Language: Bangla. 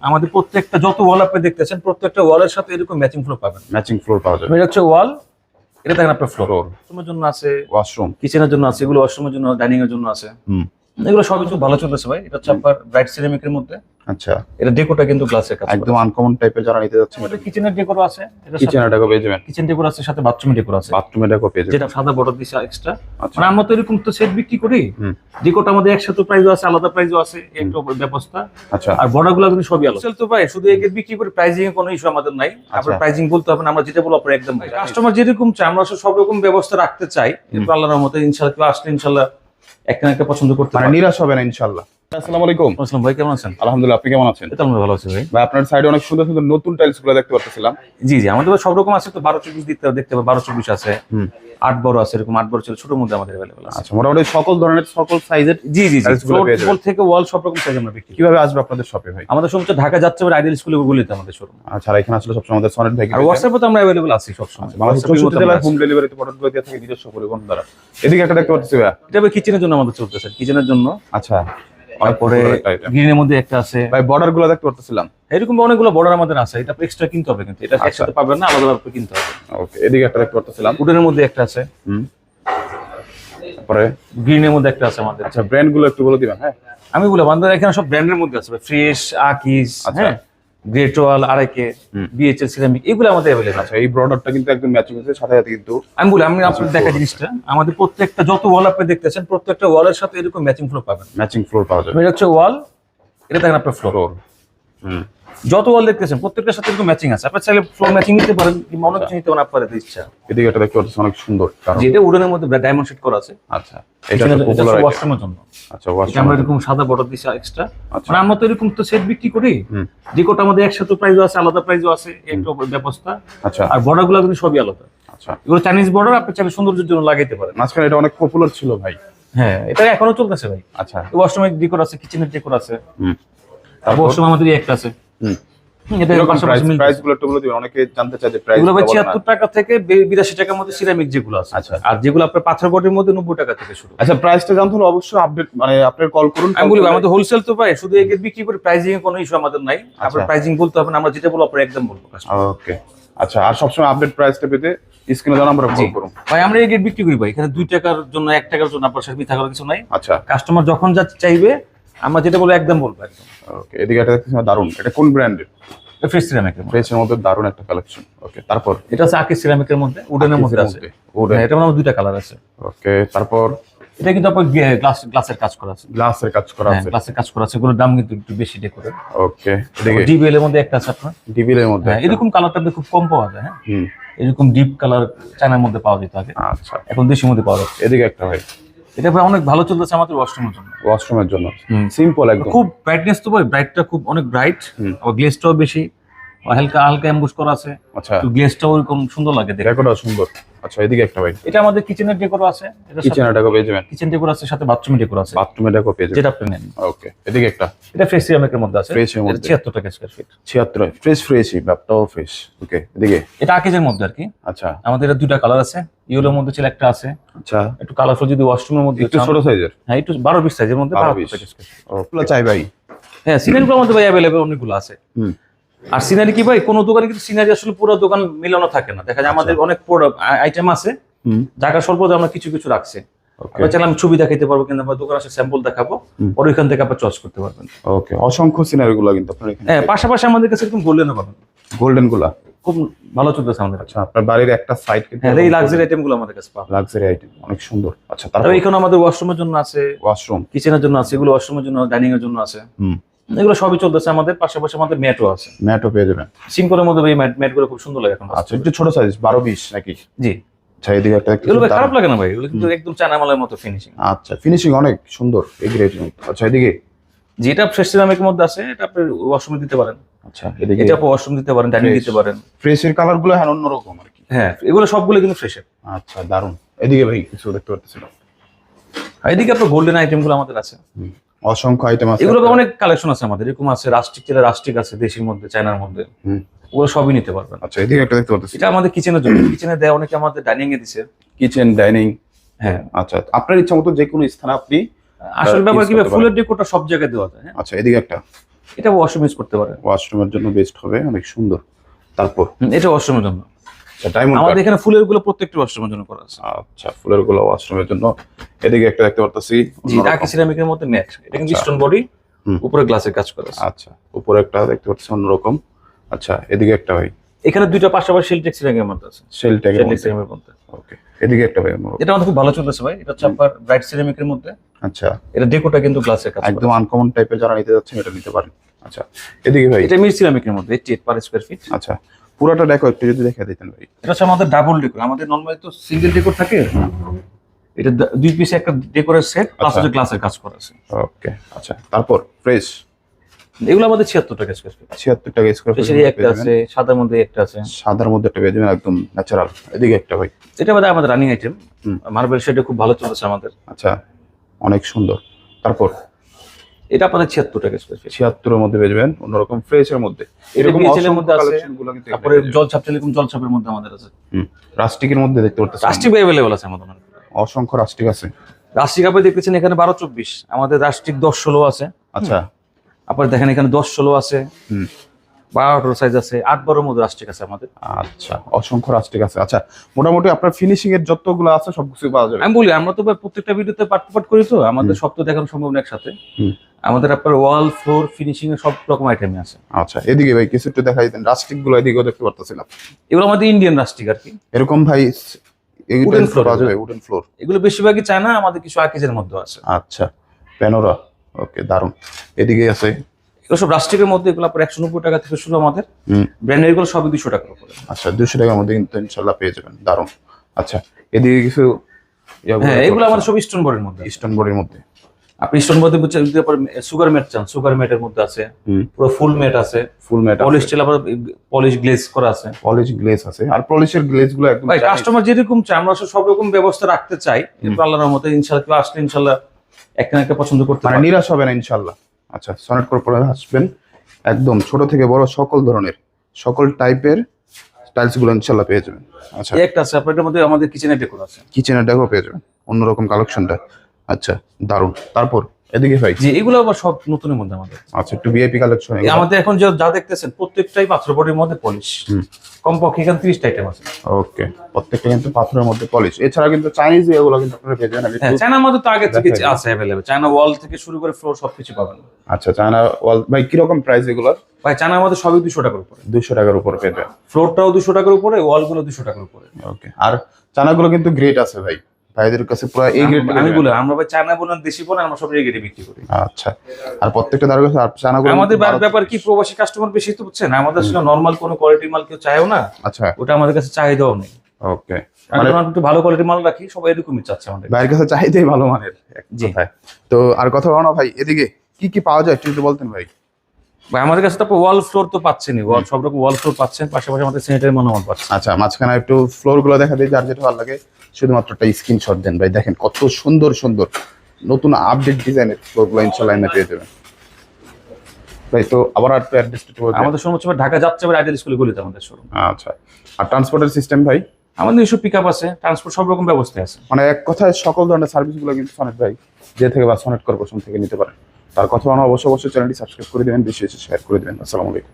আমাদের প্রত্যেকটা যত ওয়াল আপনি দেখতেছেন প্রত্যেকটা ওয়ালের সাথে এরকম ম্যাচিং ফ্লোর পাবেন। ম্যাচিং ফ্লোর পাওয়া যাবে। এটা হচ্ছে ওয়াল এটা দেখেন আপনার ফ্লোর তোমার জন্য আছে ওয়াশরুম কিচেনের জন্য আছে এগুলো ওয়াশরুমের জন্য ডাইনিং এর জন্য আছে। হুম। এগুলো খুব ভালো চলতেছে ভাই। এটা হচ্ছে আপনার ব্রাইট সিরামিকের মধ্যে। আচ্ছা। এটা ডেকোটা কিন্তু গ্লাসের কাজ একদম আনকমন টাইপের যারা নিতে যাচ্ছেন এটা কিচেনের ডেকোর আছে। এটা কিচেন এটাকে পেয়ে যাবেন। কিচেন ডেকোর আছে সাথে বাথরুমের ডেকোর আছে। বাথরুম এটাকে পেয়ে যাবেন। যেটা সাদা বর্ডার দিছে এক্সট্রা আচ্ছা। মানে আমরা তো এরকম তো সেট বিক্রি করি। ডেকোটা আমাদের একসাথে প্রাইসও আছে আলাদা প্রাইসও আছে একটু ব্যবস্থা। আচ্ছা। আর বর্ডারগুলো কিন্তু সবই আলাদা। তো ভাই শুধু একে বিক্রি করে প্রাইজিং এর কোনো ইস্যু আমাদের নাই। আপনার আচ্ছা। প্রাইজিং বলতে হবে না আমরা যেটা বলব আপনার একদম কাস্টমার যেরকম চাই আমরা সব রকম ব্যবস্থা রাখতে চাই। কিন্তু আল্লাহর মতো ইনশাআল্লাহ আসলে ইনশাআল্লাহ একটা না একটা পছন্দ করতে মানে পারে। নিরাশ হবে না ইনশাল্লাহ। আসসালামু আলাইকুম। আসসালাম ভাই কেমন আছেন? আলহামদুলিল্লাহ আপনি কেমন আছেন? এটা আমরা ভালো আছি ভাই। ভাই আপনার সাইডে অনেক সুন্দর সুন্দর নতুন টাইলসগুলো দেখতে পাচ্ছিলাম জি জি আমাদের সব রকম আছে তো বারো চব্বিশ দেখতে বারো চব্বিশ আছে। আট বড় আছে এরকম আট বড় ছিল ছোটোর মধ্যে আমাদের অ্যাভেলেবল আছে। আচ্ছা মোটামুটি সকল ধরনের সকল সাইজের জি জি জি Tiles গুলো Floor পেয়ে যাবেন। wall থেকে ওয়াল সব রকম সাইজ আমরা বিক্রি কীভাবে আসবে আপনাদের শপে ভাই? আমাদের ঢাকা যাচ্ছে আইডিয়াল স্কুলে গুলিতে আমাদের শোরুম আচ্ছা আর এখানে আসলে সবসময় আমাদের সনেট ভাই আর হোয়াটসঅ্যাপে তো আমরা আছি হোম। ডেলিভারিতে প্রোডাক্টগুলো দিয়ে থাকে নিজস্ব পরিবহন দ্বারা। এদিকে একটা দেখতে পাচ্ছি ভাই এটা কিচেনের জন্য আমাদের চলতেছে কিচেনের জন্য। আচ্ছা। তারপরে। গ্রিনের মধ্যে একটা আছে। ভাই বর্ডারগুলো দেখতে পারতেছিলাম। এরকম অনেকগুলো বর্ডার আমাদের আছে এটা এক্সট্রা কিনতে হবে কিন্তু এটা আচ্ছা। একসাথে পাবেন না আলাদা আলাদা কিনতে হবে। ওকে এদিকে একটা দেখতে পারতেছিলাম। উডেনের মধ্যে একটা আছে। তারপরে? গ্রিনের মধ্যে একটা আছে আমাদের। আচ্ছা ব্র্যান্ডগুলো একটু বলে দিবেন হ্যাঁ। আমি বললাম আমাদের এখানে সব ব্র্যান্ডের মধ্যে আছে ফ্রেশ আকিস আচ্ছা। হ্যাঁ। গ্রেট ওয়াল আড়াইকে। বিএচএল সিরামিক এগুলো আমাদের অ্যাভেলেবল আছে। আচ্ছা এই বর্ডারটা কিন্তু একদম ম্যাচিং আছে সাথে সাথে কিন্তু আমি বলি আমি আপনাদের দেখা জিনিসটা। আমাদের প্রত্যেকটা যত ওয়াল আপনি দেখতেছেন প্রত্যেকটা ওয়ালের সাথে এরকম ম্যাচিং ফ্লোর পাবেন। ম্যাচিং ফ্লোর পাওয়া যাবে। এটা হচ্ছে ওয়াল এটা দেখেন আপনার ফ্লোর ফ্লোর হুম। যত ওয়াল দেখতেছেন প্রত্যেকটার সাথে এরকম ম্যাচিং আছে। আপনার চাইলে ফ্লোর ম্যাচিং নিতে পারেন কিংবা অনেক কিছু নিতে পারেন আপনার ইচ্ছা। এদিকে একটা দেখতে পাচ্ছি অনেক সুন্দর যেটা উডেনের মধ্যে ডায়মন্ড সেট করা আছে। আচ্ছা এটা ওয়াশরুমের জন্য। আচ্ছা ওয়াশরুম আমরা এরকম সাদা বর্ডার দিছি এক্সট্রা আচ্ছা। মানে আমরা তো এরকম তো সেট বিক্রি করি। যে কোটা আমাদের একসাথে প্রাইসও আছে আলাদা প্রাইসও আছে একটু ব্যবস্থা। আচ্ছা। আর বর্ডারগুলো কিন্তু সবই আলাদা। আচ্ছা। এগুলো চাইনিজ বর্ডার আপনি চাইলে সৌন্দর্যের জন্য লাগাইতে পারেন। মাঝখানে এটা অনেক পপুলার ছিল ভাই। হ্যাঁ এটা এখনও চলতেছে ভাই। আচ্ছা। ওয়াশরুমের ডেকোর আছে কিচেনের ডেকোর আছে। হুম। তারপর? ওয়াশরুম আমাদের একটা আছে। টাকা থেকে বিরাশি টাকার মধ্যে সিরামিক যেগুলো আছে। আচ্ছা। আর যেগুলো আপনার পাথর বডির মধ্যে নব্বই টাকা থেকে শুরু। আচ্ছা প্রাইসটা জানতে হলে অবশ্যই আপডেট মানে আপনার কল করুন আমি বলি আমাদের হোলসেল তো ভাই শুধু একে বিক্রি করে প্রাইজিং এর কোনো ইস্যু আমাদের নাই। আপনার আচ্ছা। প্রাইজিং বলতে হবে না আমরা যেটা বলব আপনার একদম বলব। ওকে আচ্ছা আর সবসময় আপডেট প্রাইসটা পেতে স্ক্রিনে দেওয়া নাম্বারে কল করুন। ভাই আমরা এই গেট বিক্রি করি ভাই। এখানে দুই টাকার জন্য এক টাকার জন্য আপনার সাথে থাকার কিছু নাই। আচ্ছা। কাস্টমার যখন যা চাইবে আমরা যেটা বলব একদম বলব একদম। ওকে এদিকে একটা দেখতেছি দারুণ এটা কোন ব্র্যান্ডের ফ্রেশ সিরামিকের মধ্যে। ফ্রেশের মধ্যে দারুণ একটা কালেকশন ওকে তারপর? এটা আছে আকি সিরামিকের মধ্যে উডেনের মধ্যে আছে। হ্যাঁ, এটা আমার দুইটা কালার আছে। ওকে তারপর? এটা কিন্তু আপনার গ্লাস গ্লাসের কাজ করা আছে। গ্লাসের কাজ করা হ্যাঁ আছে। গ্লাসের কাজ করা আছে এগুলোর দাম কিন্তু একটু বেশি ডেকোরেট ওকে ডিবিএল এর মধ্যে একটা আছে আপনার। ডিবিলের মধ্যে হ্যাঁ এরকম কালারটা খুব কম পাওয়া যায় হ্যাঁ। হুম। এরকম ডিপ কালার চায়নার মধ্যে পাওয়া যেত আগে। আচ্ছা। এখন দেশের মধ্যে পাওয়া যাচ্ছে। এদিকে একটা ভাই। এটা ভাই অনেক ভালো চলতেছে আমাদের ওয়াশরুমের জন্য ওয়াশরুমের জন্য হুম। সিম্পল একদম খুব ব্রাইটনেস তো ভাই ব্রাইটটা খুব অনেক ব্রাইট। আবার গ্লেজটাও বেশি হালকা হালকা এমবুশ করা আছে। আচ্ছা। তো গ্লেজটাও ওরকম সুন্দর লাগে দেখে ডেকোরটা সুন্দর। আচ্ছা এদিকে একটা ভাই। এটা আমাদের কিচেনের ডেকোর আছে। এটা কিচেন এটাকে পেয়ে যাবেন। কিচেন ডেকোর আছে সাথে বাথরুমের ডেকোর আছে। বাথরুমে এটাকে পেয়ে যাবেন। যেটা আপনি নেন। ওকে এদিকে একটা। এটা ফ্রেশ সিরামিকের মধ্যে আছে। Fresh এর মধ্যে। ছিয়াত্তর টাকা স্কোয়ার ফিট ছিয়াত্তর ফ্রেশ ফ্রেশই ব্যাপটাও ফ্রেশ ওকে এদিকে। এটা আকিজের মধ্যে আর কি। আচ্ছা। আমাদের এটা দুইটা কালার আছে। ইয়েলোর মধ্যে ছিল একটা আছে। আচ্ছা। একটু কালারফুল যদি ওয়াশরুমের মধ্যে একটু ছোট সাইজের হ্যাঁ একটু বারো বিশ সাইজের মধ্যে 12 বারো পিস। টাকা চাই ভাই। হ্যাঁ সিনারিগুলো আমাদের ভাই অ্যাভেলেবেল অনেকগুলো আছে। হুম। আর সিনারি কি ভাই? কোনো দোকানে কিন্তু সিনারি আসলে পুরো দোকান মিলানো থাকে না। দেখা যায় আমাদের অনেক আইটেম আছে। জায়গা স্বল্প আমরা কিছু কিছু রাখছি। ওকে আমরা চাইলে আমি ছবি দেখাইতে পারব কিন্তু আমরা দোকানে আসে স্যাম্পল দেখাবো। পরে ওইখান থেকে আপনার চয়েস করতে পারবেন। ওকে অসংখ্য কিন্তু আপনার হ্যাঁ পাশাপাশি আমাদের কাছে পাবেন। গোল্ডেনগুলা? খুব ভালো চলতেছে আমাদের আচ্ছা আপনার বাড়ির একটা সাইড হ্যাঁ এই লাক্সারি আইটেমগুলো আমাদের কাছে পাবেন। লাক্সারি আইটেম অনেক সুন্দর। আচ্ছা এখানে আমাদের ওয়াশরুমের জন্য আছে ওয়াশরুম কিচেনের জন্য আছে এগুলো ওয়াশরুমের জন্য ডাইনিং এর জন্য আছে। হুম। এগুলো সবই চলতেছে আমাদের পাশাপাশি আমাদের ম্যাটও আছে। ম্যাটও পেয়ে যাবেন। সিম্পলের মধ্যে এই ম্যাট ম্যাটগুলো খুব সুন্দর লাগে এখন। আচ্ছা একটু ছোট সাইজ বারো বিশ নাকি? জি। আচ্ছা এদিকে একটা এগুলো খারাপ লাগে না ভাই এগুলো কিন্তু একদম মতো ফিনিশিং আচ্ছা ফিনিশিং অনেক সুন্দর এগ্রেড আচ্ছা এদিকে? যেটা ফ্রেশ মধ্যে আছে এটা আপনি ওয়াশরুমে দিতে পারেন। আচ্ছা এদিকে? এটা আপনি ওয়াশরুম দিতে পারেন ডাইনিং দিতে পারেন। ফ্রেশের কালারগুলো হ্যাঁ অন্যরকম আর কি। হ্যাঁ এগুলো সবগুলো কিন্তু ফ্রেশের আচ্ছা দারুণ এদিকে ভাই কিছু দেখতে পারতেছিলাম এদিকে আপনার গোল্ডেন আইটেমগুলো আমাদের আছে। অসংখ্য আইটেম আছে। এগুলো অনেক কালেকশন আছে আমাদের। এরকম আছে রাস্টিক যেটা রাস্টিক আছে দেশের মধ্যে চায়নার মধ্যে। ওগুলো সবই নিতে পারবেন। আচ্ছা এদিকে একটা দেখতে পারতেছি। এটা আমাদের কিচেনের জন্য। কিচেনে দেয় অনেকে আমাদের ডাইনিং এ দিছে। কিচেন ডাইনিং হ্যাঁ। আচ্ছা আপনার ইচ্ছা মতো যে কোনো স্থানে আপনি আসল ব্যাপার কি ফুলের ডেকোরটা সব জায়গায় দেওয়া যায় হ্যাঁ। আচ্ছা এদিকে একটা। এটা ওয়াশরুম ইউজ করতে পারে ওয়াশরুমের জন্য বেস্ট হবে অনেক সুন্দর। তারপর? এটা ওয়াশরুমের জন্য। ডায়মন্ড আমাদের এখানে ফুলেরগুলো প্রত্যেকটি ওয়াশরুমের জন্য করা আছে। আচ্ছা ফুলেরগুলো ওয়াশরুমের জন্য। এদিকে একটা দেখতে পারতেছি জি রাকি সিরামিকের মধ্যে ম্যাট এটা কিন্তু আচ্ছা। স্টোন বডি উপরে গ্লাসের কাজ করা আছে। আচ্ছা উপরে একটা দেখতে পাচ্ছি অন্যরকম। আচ্ছা এদিকে একটা ভাই। এখানে দুইটা পাশাপাশি শিলটেক্স সিরামিকের মধ্যে আছে। সেল সিরামিকের মধ্যে। ওকে এদিকে একটা ভাই এটা আমাদের খুব ভালো চলতেছে ভাই। এটা হচ্ছে আপনার ব্রাইট সিরামিকের মধ্যে। আচ্ছা। এটা ডেকোটা কিন্তু গ্লাসের কাজ একদম আনকমন টাইপের যারা নিতে যাচ্ছেন এটা নিতে পারেন। আচ্ছা এদিকে ভাই। এটা মির সিরামিকের মধ্যে eighty eight per square feet আচ্ছা পুরোটা দেখো একটু যদি দেখে দিতেন ভাই। এটা হচ্ছে আমাদের ডাবল ডেকোর আমাদের নর্মালি তো সিঙ্গেল ডেকোর থাকে। এটা দুই পিসে একটা ডেকোরের সেট প্লাস। হচ্ছে গ্লাসের কাজ করা আছে। ওকে আচ্ছা। তারপর ফ্রেশ এগুলো আমাদের ছিয়াত্তর টাকা স্কোয়ার ফিট ছিয়াত্তর টাকা স্কোয়ার স্পেশালি একটা আছে সাদার মধ্যে একটা আছে। সাদার মধ্যে একটা পেয়ে যাবেন একদম ন্যাচারাল এদিকে একটা ভাই। এটা আমাদের আমাদের রানিং আইটেম। মার্বেল শেডে খুব ভালো চলতেছে আমাদের। আচ্ছা অনেক সুন্দর। তারপর? এটা আপনাদের ছিয়াত্তর টাকা স্কোয়ার ফিট ছিয়াত্তরের মধ্যে বেচবেন অন্যরকম ফ্রেশের মধ্যে। এরকম এর মধ্যে আছে। তারপরে জল ছাপ এরকম জল ছাপের মধ্যে আমাদের আছে। হুম রাস্টিকের মধ্যে দেখতে পারতেছেন রাষ্ট্রিক অ্যাভেলেবল আছে আমাদের অসংখ্য রাস্টিক আছে। রাষ্ট্রিক আপনি দেখতেছেন এখানে বারো চব্বিশ আমাদের রাষ্ট্রিক দশ ষোলো আছে। আচ্ছা। আপনার দেখেন এখানে দশ ষোলো আছে। হুম। বারোটার সাইজ আছে আট বারোর মধ্যে রাষ্ট্রিক আছে আমাদের। আচ্ছা অসংখ্য রাস্টিক আছে আচ্ছা মোটামুটি আপনার ফিনিশিং এর যতগুলো আছে সবকিছু পাওয়া যাবে। আমি বলি আমরা তো ভাই প্রত্যেকটা ভিডিওতে পার্ট পার্ট করি তো আমাদের সব তো দেখানো সম্ভব না একসাথে। আমাদের আপনার ওয়াল ফ্লোর ফিনিশিং এর সব রকম আইটেমই আছে। আচ্ছা এদিকে ভাই কিছু একটু দেখাই দেন রাস্টিকগুলো এদিকেও দেখতে পারতেছিলাম। এগুলো আমাদের ইন্ডিয়ান রাষ্ট্রিক আর কি। এরকম ভাই টাইপের floor পাওয়া উডেন ফ্লোর এগুলো বেশিরভাগই চায় না আমাদের কিছু আকিজের মধ্যে আছে। আচ্ছা প্যানোরা ওকে দারুণ এদিকে আছে এগুলো সব রাষ্ট্রিকের মধ্যে এগুলো আপনার একশো নব্বই টাকা থেকে শুরু আমাদের। ব্র্যান্ডের এগুলো সবই দুশো টাকার উপরে। আচ্ছা দুশো টাকার মধ্যে কিন্তু ইনশাল্লাহ পেয়ে যাবেন দারুণ আচ্ছা এদিকে কিছু হ্যাঁ এগুলো আমাদের সব স্টোন বডির মধ্যে বডির মধ্যে। আপনি স্টোন বুঝছেন সুগার ম্যাট চান সুগার ম্যাটের মধ্যে আছে। পুরো ফুল ম্যাট আছে। ফুল ম্যাট পলিশ আবার পলিশ গ্লেজ করা আছে। পলিশ গ্লেজ আছে। আর পলিশের গ্লেজগুলো একদম ভাই কাস্টমার যেরকম চাই আমরা সব রকম ব্যবস্থা রাখতে চাই। আল্লাহর মতো ইনশাল্লাহ কেউ আসলে ইনশাল্লাহ একটা না একটা পছন্দ করতে মানে পারে নিরাশ হবে না ইনশাল্লাহ। আচ্ছা সনেট কর্পোরেট আসবেন। একদম ছোট থেকে বড় সকল ধরনের সকল টাইপের স্টাইলসগুলো গুলো ইনশাল্লাহ পেয়ে যাবেন। আচ্ছা। একটা আছে আপনার মধ্যে আমাদের কিচেনের ডেকোর আছে। কিচেনের ডেকও পেয়ে যাবেন অন্যরকম কালেকশনটা আচ্ছা দারুণ। তারপর এদিকে ভাই যে এগুলো আবার সব নতুনের মধ্যে আমাদের। আচ্ছা একটু ভিআইপি কালেকশন আমাদের এখন যে যা দেখতেছেন প্রত্যেকটাই পাথর বডির মধ্যে পলিশ কমপক্ষে এখানে তিরিশটা আইটেম আছে। ওকে প্রত্যেকটা কিন্তু পাথরের মধ্যে পলিশ এছাড়া কিন্তু চাইনিজ এগুলো কিন্তু আপনারা পেয়ে যাবেন। হ্যাঁ একটু- চায়না আমাদের তো আগে থেকে আছে অ্যাভেলেবেল চায়না ওয়াল থেকে শুরু করে ফ্লোর সবকিছু পাবেন। আচ্ছা চায়না ওয়াল ভাই কীরকম প্রাইস এগুলোর? ভাই চায়না আমাদের সবই দুশো টাকার উপরে। দুশো টাকার উপর পেয়ে যাবেন। ফ্লোরটাও দুশো টাকার উপরে ওয়ালগুলো দুশো টাকার উপরে। ওকে আর চানাগুলো কিন্তু গ্রেট আছে ভাই। ভাইদের কাছে পুরো এই গ্রেড আমি বলি আমরা ভাই চায়না বলেন দেশি বলেন আমরা সব রেগে বিক্রি করি। আচ্ছা। আর প্রত্যেকটা দাঁড়ো কাছে আর চানাগুলো আমাদের ব্যাপার কি প্রবাসী কাস্টমার বেশি তো বুঝছেন? আমাদের আসলে নর্মাল কোনো কোয়ালিটির মাল কেউ চায়ও না। আচ্ছা। ওটা আমাদের কাছে চাহিদাও নেই। ওকে মানে একটু ভালো কোয়ালিটির মাল রাখি সবাই এরকমই চাচ্ছে আমাদের। ভাইয়ের কাছে চাহিদাই ভালো মানের এক জি। কথায়। তো আর কথা বলো না ভাই এদিকে কি কি পাওয়া যায় একটু বলতেন ভাই? ভাই আমাদের কাছে তো ওয়াল ফ্লোর তো পাচ্ছেনই। ওয়াল সব রকম ওয়াল ফ্লোর পাচ্ছেন পাশাপাশি আমাদের স্যানিটারি মালামাল পাচ্ছেন। আচ্ছা মাঝখানে একটু ফ্লোরগুলো দেখা দিই যার যেটা ভালো লাগে। শুধুমাত্র একটা স্ক্রিনশট দেন ভাই দেখেন কত সুন্দর সুন্দর। নতুন আপডেট ডিজাইনের ফ্লোরগুলো ইনশাল্লাহ এনে পেয়ে যাবেন। ভাই তো আবার আর আমাদের শোরুম হচ্ছে ঢাকা যাচ্ছে ভাই আইডিয়াল স্কুলে গলিতে আমাদের শোরুম আচ্ছা আর ট্রান্সপোর্টের সিস্টেম ভাই? আমাদের পিক আপ আছে ট্রান্সপোর্ট সব রকম ব্যবস্থা আছে। মানে এক কথায় সকল ধরনের সার্ভিসগুলো কিন্তু সনেট ভাই যে থেকে বা সনেট কর্পোরেশন থেকে নিতে পারেন তার কথা অবশ্যই অবশ্যই চ্যানেলটি সাবস্ক্রাইব করে দেবেন, বেশি বেশি শেয়ার করে দেবেন। আসসালামু আলাইকুম।